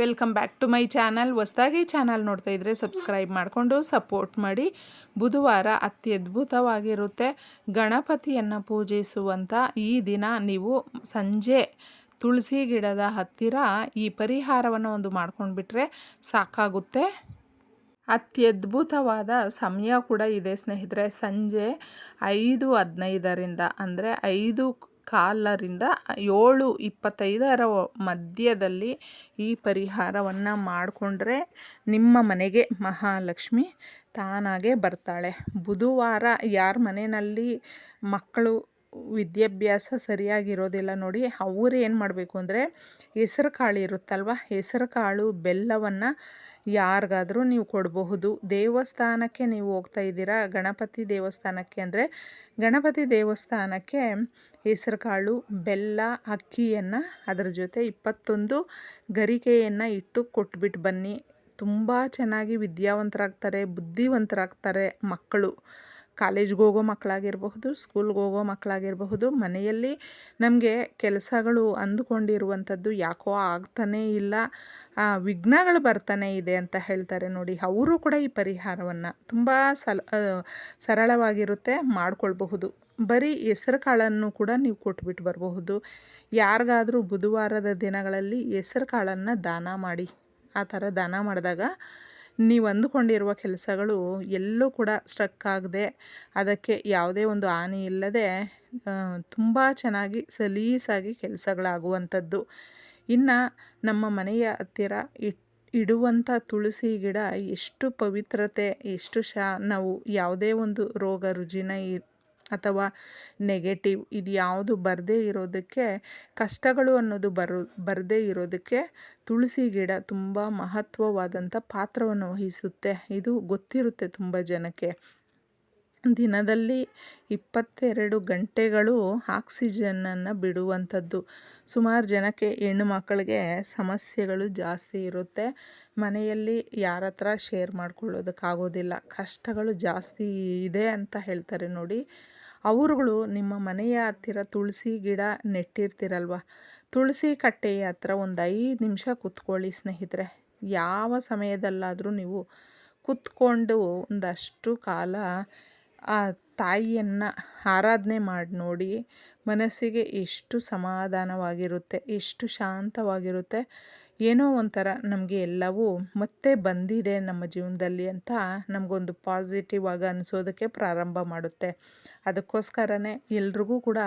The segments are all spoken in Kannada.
Welcome back to my channel ಹೊಸದಾಗಿ ಚಾನಲ್ ನೋಡ್ತಾ ಇದ್ದರೆ ಸಬ್ಸ್ಕ್ರೈಬ್ ಮಾಡಿಕೊಂಡು ಸಪೋರ್ಟ್ ಮಾಡಿ. ಬುಧವಾರ ಅತ್ಯದ್ಭುತವಾಗಿರುತ್ತೆ. ಗಣಪತಿಯನ್ನು ಪೂಜಿಸುವಂಥ ಈ ದಿನ ನೀವು ಸಂಜೆ ತುಳಸಿ ಗಿಡದ ಹತ್ತಿರ ಈ ಪರಿಹಾರವನ್ನು ಒಂದು ಮಾಡ್ಕೊಂಡ್ಬಿಟ್ರೆ ಸಾಕಾಗುತ್ತೆ. ಅತ್ಯದ್ಭುತವಾದ ಸಮಯ ಕೂಡ ಇದೆ ಸ್ನೇಹಿತರೆ. ಸಂಜೆ ಐದು ಹದಿನೈದರಿಂದ ಅಂದರೆ ಐದು ಕಾಲರಿಂದ ಏಳು ಇಪ್ಪತ್ತೈದರ ಮಧ್ಯದಲ್ಲಿ ಈ ಪರಿಹಾರವನ್ನು ಮಾಡಿಕೊಂಡ್ರೆ ನಿಮ್ಮ ಮನೆಗೆ ಮಹಾಲಕ್ಷ್ಮಿ ತಾನಾಗೆ ಬರ್ತಾಳೆ. ಬುಧವಾರ ಯಾರ ಮನೆಯಲ್ಲಿ ಮಕ್ಕಳು ವಿದ್ಯಾಭ್ಯಾಸ ಸರಿಯಾಗಿರೋದಿಲ್ಲ ನೋಡಿ, ಅವರು ಏನು ಮಾಡಬೇಕು ಅಂದರೆ, ಹೆಸರು ಕಾಳು ಇರುತ್ತಲ್ವ, ಹೆಸರು ಕಾಳು ಬೆಲ್ಲವನ್ನು ಯಾರಿಗಾದರೂ ನೀವು ಕೊಡಬಹುದು. ದೇವಸ್ಥಾನಕ್ಕೆ ನೀವು ಹೋಗ್ತಾ ಇದ್ದೀರಾ, ಗಣಪತಿ ದೇವಸ್ಥಾನಕ್ಕೆ ಅಂದರೆ, ಗಣಪತಿ ದೇವಸ್ಥಾನಕ್ಕೆ ಹೆಸರು ಕಾಳು, ಬೆಲ್ಲ, ಅಕ್ಕಿಯನ್ನು ಅದರ ಜೊತೆ ಇಪ್ಪತ್ತೊಂದು ಗರಿಕೆಯನ್ನು ಇಟ್ಟು ಕೊಟ್ಬಿಟ್ಟು ಬನ್ನಿ. ತುಂಬ ಚೆನ್ನಾಗಿ ವಿದ್ಯಾವಂತರಾಗ್ತಾರೆ, ಬುದ್ಧಿವಂತರಾಗ್ತಾರೆ ಮಕ್ಕಳು. ಕಾಲೇಜ್ಗೆ ಹೋಗೋ ಮಕ್ಕಳಾಗಿರಬಹುದು, ಸ್ಕೂಲ್ಗೆ ಹೋಗೋ ಮಕ್ಕಳಾಗಿರಬಹುದು, ಮನೆಯಲ್ಲಿ ನಮಗೆ ಕೆಲಸಗಳು ಅಂದುಕೊಂಡಿರುವಂಥದ್ದು ಯಾಕೋ ಆಗ್ತಾನೇ ಇಲ್ಲ. ವಿಘ್ನಗಳು ಬರ್ತಾನೆ ಇದೆ ಅಂತ ಹೇಳ್ತಾರೆ ನೋಡಿ. ಅವರು ಕೂಡ ಈ ಪರಿಹಾರವನ್ನು ತುಂಬ ಸಲ ಸರಳವಾಗಿರುತ್ತೆ ಮಾಡಿಕೊಳ್ಬಹುದು. ಬರೀ ಹೆಸರು ಕಾಳನ್ನು ಕೂಡ ನೀವು ಕೊಟ್ಬಿಟ್ಟು ಬರಬಹುದು. ಯಾರಿಗಾದರೂ ಬುಧವಾರದ ದಿನಗಳಲ್ಲಿ ಹೆಸರು ಕಾಳನ್ನು ದಾನ ಮಾಡಿ, ಆ ಥರ ದಾನ ಮಾಡಿದಾಗ ನೀವು ಅಂದುಕೊಂಡಿರುವ ಕೆಲಸಗಳು ಎಲ್ಲೂ ಕೂಡ ಸ್ಟ್ರಕ್ ಆಗದೆ ಅದಕ್ಕೆ ಯಾವುದೇ ಒಂದು ಹಾನಿ ಇಲ್ಲದೆ ತುಂಬ ಚೆನ್ನಾಗಿ ಸಲೀಸಾಗಿ ಕೆಲಸಗಳಾಗುವಂಥದ್ದು. ಇನ್ನು ನಮ್ಮ ಮನೆಯ ಹತ್ತಿರ ಇಟ್, ಇಡುವಂಥ ತುಳಸಿ ಗಿಡ ಎಷ್ಟು ಪವಿತ್ರತೆ, ಎಷ್ಟು ಶಾ, ನಾವು ಯಾವುದೇ ಒಂದು ರೋಗ, ರುಜಿನ ಅಥವಾ ನೆಗೆಟಿವ್ ಇದು ಯಾವುದು ಬರದೇ ಇರೋದಕ್ಕೆ ಕಷ್ಟಗಳು ಅನ್ನೋದು ಬರೋ, ಬರದೇ ಇರೋದಕ್ಕೆ ತುಳಸಿ ಗಿಡ ತುಂಬ ಮಹತ್ವವಾದಂಥ ಪಾತ್ರವನ್ನು ವಹಿಸುತ್ತೆ. ಇದು ಗೊತ್ತಿರುತ್ತೆ ತುಂಬ ಜನಕ್ಕೆ. ದಿನದಲ್ಲಿ ಇಪ್ಪತ್ತೆರಡು ಗಂಟೆಗಳು ಆಕ್ಸಿಜನನ್ನು ಬಿಡುವಂಥದ್ದು. ಸುಮಾರು ಜನಕ್ಕೆ ಹೆಣ್ಣು ಮಕ್ಕಳಿಗೆ ಸಮಸ್ಯೆಗಳು ಜಾಸ್ತಿ ಇರುತ್ತೆ. ಮನೆಯಲ್ಲಿ ಯಾರ ಹತ್ರ ಶೇರ್ ಮಾಡ್ಕೊಳ್ಳೋದಕ್ಕಾಗೋದಿಲ್ಲ. ಕಷ್ಟಗಳು ಜಾಸ್ತಿ ಇದೆ ಅಂತ ಹೇಳ್ತಾರೆ ನೋಡಿ. ಅವರುಗಳು ನಿಮ್ಮ ಮನೆಯ ಹತ್ತಿರ ತುಳಸಿ ಗಿಡ ನೆಟ್ಟಿರ್ತಿರಲ್ವ? ತುಳಸಿ ಕಟ್ಟೆಯ ಹತ್ರ ಒಂದು ಐದು ನಿಮಿಷ ಕೂತ್ಕೊಳ್ಳಿ ಸ್ನೇಹಿತರೆ. ಯಾವ ಸಮಯದಲ್ಲಾದರೂ ನೀವು ಕೂತ್ಕೊಂಡು ಒಂದಷ್ಟು ಕಾಲ ಆ ತಾಯಿಯನ್ನು ಆರಾಧನೆ ಮಾಡಿ ನೋಡಿ ಮನಸ್ಸಿಗೆ ಎಷ್ಟು ಸಮಾಧಾನವಾಗಿರುತ್ತೆ ಎಷ್ಟು ಶಾಂತವಾಗಿರುತ್ತೆ. ಏನೋ ಒಂಥರ ನಮಗೆ ಎಲ್ಲವೂ ಮತ್ತೆ ಬಂದಿದೆ ನಮ್ಮ ಜೀವನದಲ್ಲಿ ಅಂತ ನಮಗೊಂದು ಪಾಸಿಟಿವ್ ಆಗಿ ಅನಿಸೋದಕ್ಕೆ ಪ್ರಾರಂಭ ಮಾಡುತ್ತೆ. ಅದಕ್ಕೋಸ್ಕರನೇ ಎಲ್ರಿಗೂ ಕೂಡ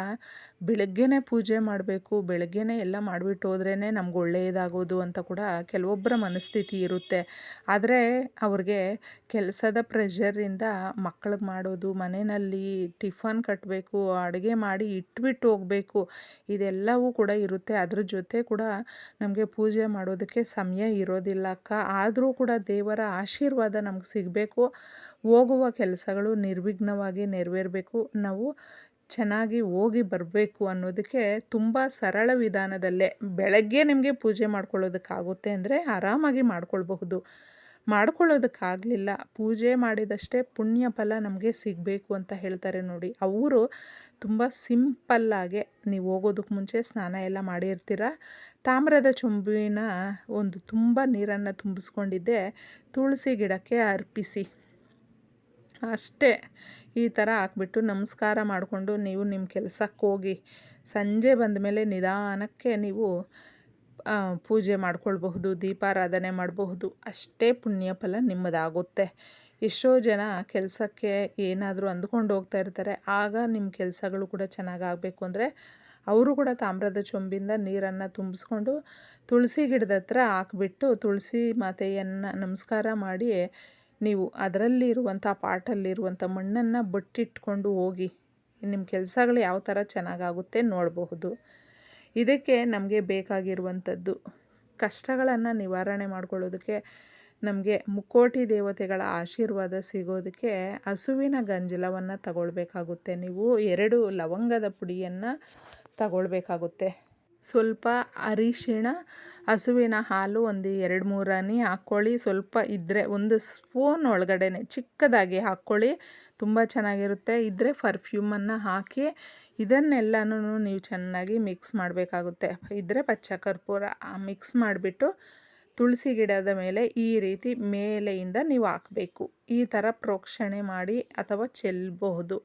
ಬೆಳಗ್ಗೆನೇ ಪೂಜೆ ಮಾಡಬೇಕು, ಬೆಳಗ್ಗೆನೇ ಎಲ್ಲ ಮಾಡಿಬಿಟ್ಟು ಹೋದ್ರೇ ನಮ್ಗೆ ಒಳ್ಳೆಯದಾಗೋದು ಅಂತ ಕೂಡ ಕೆಲವೊಬ್ಬರ ಮನಸ್ಥಿತಿ ಇರುತ್ತೆ. ಆದರೆ ಅವ್ರಿಗೆ ಕೆಲಸದ ಪ್ರೆಷರಿಂದ ಮಕ್ಳಿಗೆ ಮಾಡೋದು, ಮನೆಯಲ್ಲಿ ಟಿಫನ್ ಕಟ್ಟಬೇಕು ಅಡುಗೆ ಮಾಡಿ ಇಟ್ಬಿಟ್ಟು ಹೋಗಬೇಕು, ಇದೆಲ್ಲವೂ ಕೂಡ ಇರುತ್ತೆ. ಅದ್ರ ಜೊತೆ ಕೂಡ ನಮಗೆ ಪೂಜೆ ಮಾಡೋದಕ್ಕೆ ಸಮಯ ಇರೋದಿಲ್ಲ ಅಕ್ಕ. ಆದರೂ ಕೂಡ ದೇವರ ಆಶೀರ್ವಾದ ನಮ್ಗೆ ಸಿಗಬೇಕು. ಹೋಗುವ ಕೆಲಸಗಳು ನಿರ್ವಿಘ್ನವಾಗಿ ನೆರವೇರಬೇಕು. ನಾವು ಚೆನ್ನಾಗಿ ಹೋಗಿ ಬರಬೇಕು ಅನ್ನೋದಕ್ಕೆ ತುಂಬ ಸರಳ ವಿಧಾನದಲ್ಲೇ. ಬೆಳಗ್ಗೆ ನಿಮಗೆ ಪೂಜೆ ಮಾಡ್ಕೊಳ್ಳೋದಕ್ಕಾಗುತ್ತೆ ಅಂದರೆ ಆರಾಮಾಗಿ ಮಾಡ್ಕೊಳ್ಬಹುದು. ಮಾಡ್ಕೊಳ್ಳೋದಕ್ಕಾಗಲಿಲ್ಲ. ಪೂಜೆ ಮಾಡಿದಷ್ಟೇ ಪುಣ್ಯ ಫಲ ನಮಗೆ ಸಿಗಬೇಕು ಅಂತ ಹೇಳ್ತಾರೆ ನೋಡಿ. ಅವರು ತುಂಬ ಸಿಂಪಲ್ಲಾಗೆ ನೀವು ಹೋಗೋದಕ್ಕೆ ಮುಂಚೆ ಸ್ನಾನ ಎಲ್ಲ ಮಾಡಿರ್ತೀರ? ತಾಮ್ರದ ಚೊಂಬಿನ ಒಂದು ತುಂಬ ನೀರನ್ನು ತುಂಬಿಸ್ಕೊಂಡಿದ್ದೆ. ತುಳಸಿ ಗಿಡಕ್ಕೆ ಅರ್ಪಿಸಿ. ಅಷ್ಟೇ. ಈ ಥರ ಹಾಕ್ಬಿಟ್ಟು ನಮಸ್ಕಾರ ಮಾಡಿಕೊಂಡು ನೀವು ನಿಮ್ಮ ಕೆಲಸಕ್ಕೆ ಹೋಗಿ. ಸಂಜೆ ಬಂದ ಮೇಲೆ ನಿಧಾನಕ್ಕೆ ನೀವು ಪೂಜೆ ಮಾಡ್ಕೊಳ್ಬಹುದು, ದೀಪಾರಾಧನೆ ಮಾಡಬಹುದು, ಅಷ್ಟೇ ಪುಣ್ಯ ಫಲ ನಿಮ್ಮದಾಗುತ್ತೆ. ಎಷ್ಟೋ ಜನ ಕೆಲಸಕ್ಕೆ ಏನಾದರೂ ಅಂದ್ಕೊಂಡು ಹೋಗ್ತಾ ಇರ್ತಾರೆ, ಆಗ ನಿಮ್ಮ ಕೆಲಸಗಳು ಕೂಡ ಚೆನ್ನಾಗಿ ಆಗಬೇಕು ಅಂದರೆ ಅವರು ಕೂಡ ತಾಮ್ರದ ಚೊಂಬಿಂದ ನೀರನ್ನು ತುಂಬಿಸ್ಕೊಂಡು ತುಳಸಿ ಗಿಡದ ಹತ್ರ ಹಾಕ್ಬಿಟ್ಟು ತುಳಸಿ ಮಾತೆಯನ್ನು ನಮಸ್ಕಾರ ಮಾಡಿ ನೀವು ಅದರಲ್ಲಿರುವಂಥ ಪಾಟಲ್ಲಿರುವಂಥ ಮಣ್ಣನ್ನು ಬಟ್ಟಿಟ್ಕೊಂಡು ಹೋಗಿ ನಿಮ್ಮ ಕೆಲಸಗಳು ಯಾವ ಥರ ಚೆನ್ನಾಗಾಗುತ್ತೆ ನೋಡಬಹುದು. ಇದಕ್ಕೆ ನಮಗೆ ಬೇಕಾಗಿರುವಂಥದ್ದು ಕಷ್ಟಗಳನ್ನು ನಿವಾರಣೆ ಮಾಡ್ಕೊಳ್ಳೋದಕ್ಕೆ ನಮಗೆ ಮುಕ್ಕೋಟಿ ದೇವತೆಗಳ ಆಶೀರ್ವಾದ ಸಿಗೋದಕ್ಕೆ ಹಸುವಿನ ಗಂಜಲವನ್ನು ತಗೊಳ್ಬೇಕಾಗುತ್ತೆ. ನೀವು ಎರಡು ಲವಂಗದ ಪುಡಿಯನ್ನು ತಗೊಳ್ಬೇಕಾಗುತ್ತೆ. ಸ್ವಲ್ಪ ಅರಿಶಿಣ, ಹಸುವಿನ ಹಾಲು ಒಂದು ಎರಡು ಮೂರು ಹನಿ ಹಾಕ್ಕೊಳ್ಳಿ. ಸ್ವಲ್ಪ ಇದ್ದರೆ ಒಂದು ಸ್ಪೂನ್ ಒಳಗಡೆ ಚಿಕ್ಕದಾಗಿ ಹಾಕ್ಕೊಳ್ಳಿ. ತುಂಬ ಚೆನ್ನಾಗಿರುತ್ತೆ. ಇದ್ದರೆ ಪರ್ಫ್ಯೂಮನ್ನು ಹಾಕಿ ಇದನ್ನೆಲ್ಲನೂ ನೀವು ಚೆನ್ನಾಗಿ ಮಿಕ್ಸ್ ಮಾಡಬೇಕಾಗುತ್ತೆ. ಇದ್ದರೆ ಪಚ್ಚ ಕರ್ಪೂರ ಮಿಕ್ಸ್ ಮಾಡಿಬಿಟ್ಟು ತುಳಸಿ ಗಿಡದ ಮೇಲೆ ಈ ರೀತಿ ಮೇಲೆಯಿಂದ ನೀವು ಹಾಕಬೇಕು. ಈ ಥರ ಪ್ರೋಕ್ಷಣೆ ಮಾಡಿ ಅಥವಾ ಚೆಲ್ಲಬಹುದು.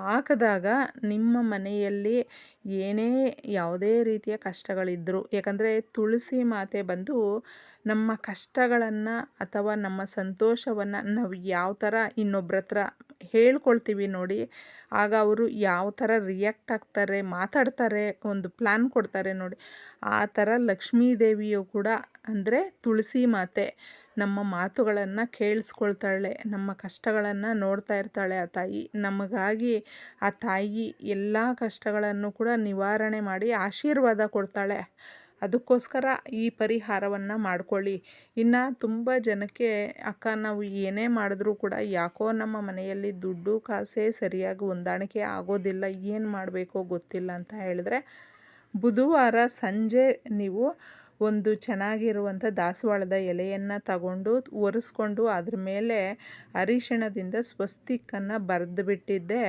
ಹಾಕಿದಾಗ ನಿಮ್ಮ ಮನೆಯಲ್ಲಿ ಏನೇ ಯಾವುದೇ ರೀತಿಯ ಕಷ್ಟಗಳಿದ್ದರೂ ಯಾಕಂದರೆ ತುಳಸಿ ಮಾತೆ ಬಂದು ನಮ್ಮ ಕಷ್ಟಗಳನ್ನು ಅಥವಾ ನಮ್ಮ ಸಂತೋಷವನ್ನು ನಾವು ಯಾವ ಥರ ಇನ್ನೊಬ್ಬರ ಹತ್ರ ಹೇಳ್ಕೊಳ್ತೀವಿ ನೋಡಿ. ಆಗ ಅವರು ಯಾವ ಥರ ರಿಯಾಕ್ಟ್ ಆಗ್ತಾರೆ, ಮಾತಾಡ್ತಾರೆ, ಒಂದು ಪ್ಲ್ಯಾನ್ ಕೊಡ್ತಾರೆ ನೋಡಿ. ಆ ಥರ ಲಕ್ಷ್ಮೀ ದೇವಿಯು ಕೂಡ ಅಂದರೆ ತುಳಸಿ ಮಾತೆ, ನಮ್ಮ ಮಾತುಗಳನ್ನು ಕೇಳಿಸ್ಕೊಳ್ತಾಳೆ, ನಮ್ಮ ಕಷ್ಟಗಳನ್ನು ನೋಡ್ತಾ ಇರ್ತಾಳೆ ಆ ತಾಯಿ. ನಮಗಾಗಿ ಆ ತಾಯಿ ಎಲ್ಲ ಕಷ್ಟಗಳನ್ನು ಕೂಡ ನಿವಾರಣೆ ಮಾಡಿ ಆಶೀರ್ವಾದ ಕೊಡ್ತಾಳೆ. ಅದಕ್ಕೋಸ್ಕರ ಈ ಪರಿಹಾರವನ್ನು ಮಾಡ್ಕೊಳ್ಳಿ. ಇನ್ನು ತುಂಬ ಜನಕ್ಕೆ, ಅಕ್ಕ, ನಾವು ಏನೇ ಮಾಡಿದ್ರೂ ಕೂಡ ಯಾಕೋ ನಮ್ಮ ಮನೆಯಲ್ಲಿ ದುಡ್ಡು ಕಾಸೇ ಸರಿಯಾಗಿ ಹೊಂದಾಣಿಕೆ ಆಗೋದಿಲ್ಲ, ಏನು ಮಾಡಬೇಕೋ ಗೊತ್ತಿಲ್ಲ ಅಂತ ಹೇಳಿದ್ರೆ, ಬುಧವಾರ ಸಂಜೆ ನೀವು ಒಂದು ಚೆನ್ನಾಗಿರುವಂಥ ದಾಸವಾಳದ ಎಲೆಯನ್ನು ತಗೊಂಡು ಒರೆಸ್ಕೊಂಡು ಅದ್ರ ಮೇಲೆ ಅರಿಶಿಣದಿಂದ ಸ್ವಸ್ತಿಕ್ಕನ್ನು ಬರೆದು ಬಿಟ್ಟಿದ್ದೆ.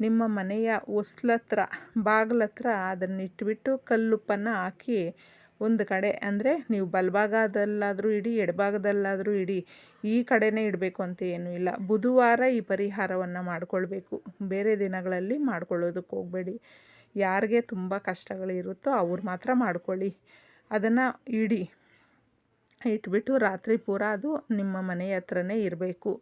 ನಿಮ್ಮ ಮನೆಯ ಒಸ್ಲತ್ರ ಬಾಗ್ಲತ್ರ ಅದನ್ನು ಇಟ್ಬಿಟ್ಟು ಕಲ್ಲುಪ್ಪನ್ನು ಹಾಕಿ ಒಂದು ಕಡೆ, ಅಂದರೆ ನೀವು ಬಲಭಾಗದಲ್ಲಾದರೂ ಇಡಿ, ಎಡಭಾಗದಲ್ಲಾದರೂ ಇಡಿ, ಈ ಕಡೆನೇ ಇಡಬೇಕು ಅಂತ ಏನೂ ಇಲ್ಲ. ಬುಧವಾರ ಈ ಪರಿಹಾರವನ್ನು ಮಾಡಿಕೊಳ್ಬೇಕು. ಬೇರೆ ದಿನಗಳಲ್ಲಿ ಮಾಡ್ಕೊಳ್ಳೋದಕ್ಕೆ ಹೋಗಬೇಡಿ. ಯಾರಿಗೆ ತುಂಬ ಕಷ್ಟಗಳಿರುತ್ತೋ ಅವ್ರು ಮಾತ್ರ ಮಾಡ್ಕೊಳ್ಳಿ. ಅದನ್ನು ಇಡಿ. ಇಟ್ಬಿಟ್ಟು ರಾತ್ರಿ ಪೂರ ಅದು ನಿಮ್ಮ ಮನೆ ಹತ್ರನೇ ಇರಬೇಕು.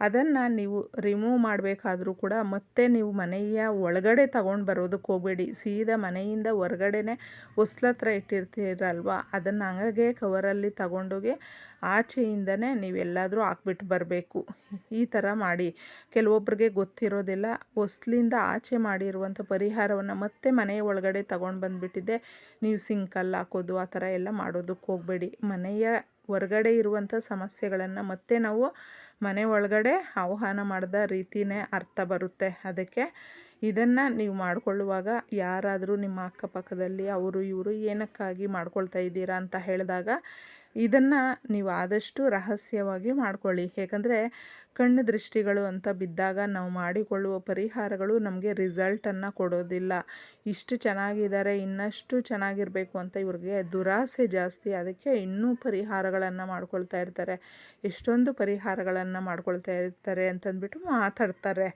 ಅದನ್ನು ನೀವು ರಿಮೂವ್ ಮಾಡಬೇಕಾದ್ರೂ ಕೂಡ ಮತ್ತೆ ನೀವು ಮನೆಯ ಒಳಗಡೆ ತಗೊಂಡು ಬರೋದಕ್ಕೆ ಹೋಗಬೇಡಿ. ಸೀದಾ ಮನೆಯಿಂದ ಹೊರಗಡೆನೆ ಹೊಸ್ಲತ್ರ ಇಟ್ಟಿರ್ತೀರಲ್ವ? ಅದನ್ನು ಹಂಗಾಗೆ ಕವರಲ್ಲಿ ತಗೊಂಡೋಗಿ ಆಚೆಯಿಂದನೇ ನೀವೆಲ್ಲಾದರೂ ಹಾಕ್ಬಿಟ್ಟು ಬರಬೇಕು. ಈ ಥರ ಮಾಡಿ. ಕೆಲವೊಬ್ಬರಿಗೆ ಗೊತ್ತಿರೋದಿಲ್ಲ. ಹೊಸ್ಲಿಂದ ಆಚೆ ಮಾಡಿರುವಂಥ ಪರಿಹಾರವನ್ನು ಮತ್ತೆ ಮನೆಯ ಒಳಗಡೆ ತಗೊಂಡು ಬಂದುಬಿಟ್ಟಿದ್ದೆ ನೀವು ಸಿಂಕಲ್ಲಿ ಹಾಕೋದು, ಆ ಥರ ಎಲ್ಲ ಮಾಡೋದಕ್ಕೆ ಹೋಗಬೇಡಿ. ಮನೆಯ ಹೊರಗಡೆ ಇರುವಂಥ ಸಮಸ್ಯೆಗಳನ್ನು ಮತ್ತೆ ನಾವು ಮನೆ ಒಳಗಡೆ ಆಹ್ವಾನ ಮಾಡಿದ ರೀತಿಯೇ ಅರ್ಥ ಬರುತ್ತೆ. ಅದಕ್ಕೆ ಇದನ್ನು ನೀವು ಮಾಡಿಕೊಳ್ಳುವಾಗ ಯಾರಾದರೂ ನಿಮ್ಮ ಅಕ್ಕಪಕ್ಕದಲ್ಲಿ ಅವರು ಇವರು ಏನಕ್ಕಾಗಿ ಮಾಡ್ಕೊಳ್ತಾ ಇದ್ದೀರಾ ಅಂತ ಹೇಳಿದಾಗ ಇದನ್ನು ನೀವು ಆದಷ್ಟು ರಹಸ್ಯವಾಗಿ ಮಾಡ್ಕೊಳ್ಳಿ. ಏಕೆಂದರೆ ಕಣ್ಣು ದೃಷ್ಟಿಗಳು ಅಂತ ಬಿದ್ದಾಗ ನಾವು ಮಾಡಿಕೊಳ್ಳುವ ಪರಿಹಾರಗಳು ನಮಗೆ ರಿಸಲ್ಟನ್ನು ಕೊಡೋದಿಲ್ಲ. ಇಷ್ಟು ಚೆನ್ನಾಗಿದ್ದಾರೆ, ಇನ್ನಷ್ಟು ಚೆನ್ನಾಗಿರಬೇಕು ಅಂತ ಇವ್ರಿಗೆ ದುರಾಸೆ ಜಾಸ್ತಿ. ಅದಕ್ಕೆ ಇನ್ನೂ ಪರಿಹಾರಗಳನ್ನು ಮಾಡ್ಕೊಳ್ತಾ ಇರ್ತಾರೆ. ಎಷ್ಟೊಂದು ಪರಿಹಾರಗಳನ್ನು ಮಾಡ್ಕೊಳ್ತಾ ಇರ್ತಾರೆ ಅಂತಂದ್ಬಿಟ್ಟು ಮಾತಾಡ್ತಾರೆ.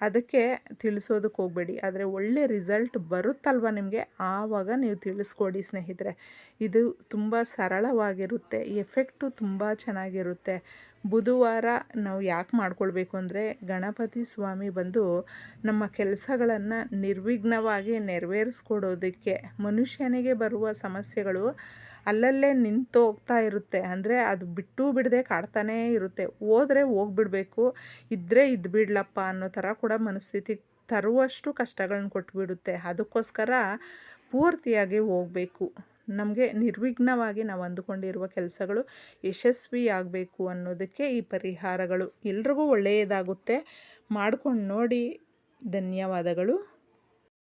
ಅದಕ್ಕೆ ತಿಳಿಸೋದಕ್ಕೆ ಹೋಗಬೇಡಿ. ಆದರೆ ಒಳ್ಳೆ ರಿಸಲ್ಟ್ ಬರುತ್ತಲ್ವ ನಿಮಗೆ? ಆವಾಗ ನೀವು ತಿಳಿಸ್ಕೊಡಿ ಸ್ನೇಹಿತರೆ. ಇದು ತುಂಬ ಸರಳವಾಗಿರುತ್ತೆ. ಎಫೆಕ್ಟು ತುಂಬ ಚೆನ್ನಾಗಿರುತ್ತೆ. ಬುಧವಾರ ನಾವು ಯಾಕೆ ಮಾಡ್ಕೊಳ್ಬೇಕು ಅಂದರೆ ಗಣಪತಿ ಸ್ವಾಮಿ ಬಂದು ನಮ್ಮ ಕೆಲಸಗಳನ್ನು ನಿರ್ವಿಘ್ನವಾಗಿ ನೆರವೇರಿಸ್ಕೊಡೋದಕ್ಕೆ ಮನುಷ್ಯನಿಗೆ ಬರುವ ಸಮಸ್ಯೆಗಳು ಅಲ್ಲಲ್ಲೇ ನಿಂತು ಹೋಗ್ತಾ ಇರುತ್ತೆ. ಅಂದರೆ ಅದು ಬಿಟ್ಟು ಬಿಡದೆ ಕಾಡ್ತಾನೇ ಇರುತ್ತೆ. ಹೋದರೆ ಹೋಗ್ಬಿಡ್ಬೇಕು ಇದ್ದರೆ ಇದ್ದು ಬಿಡ್ಲಪ್ಪ ಅನ್ನೋ ಥರ ಕೂಡ ಮನಸ್ಥಿತಿ ತರುವಷ್ಟು ಕಷ್ಟಗಳನ್ನ ಕೊಟ್ಟುಬಿಡುತ್ತೆ ಅದಕ್ಕೋಸ್ಕರ ಪೂರ್ತಿಯಾಗಿ ಹೋಗಬೇಕು. ನಮಗೆ ನಿರ್ವಿಘ್ನವಾಗಿ ನಾವು ಅಂದುಕೊಂಡಿರುವ ಕೆಲಸಗಳು ಯಶಸ್ವಿಯಾಗಬೇಕು ಅನ್ನೋದಕ್ಕೆ ಈ ಪರಿಹಾರಗಳು ಎಲ್ರಿಗೂ ಒಳ್ಳೆಯದಾಗುತ್ತೆ. ಮಾಡ್ಕೊಂಡು ನೋಡಿ ಧನ್ಯವಾದಗಳು.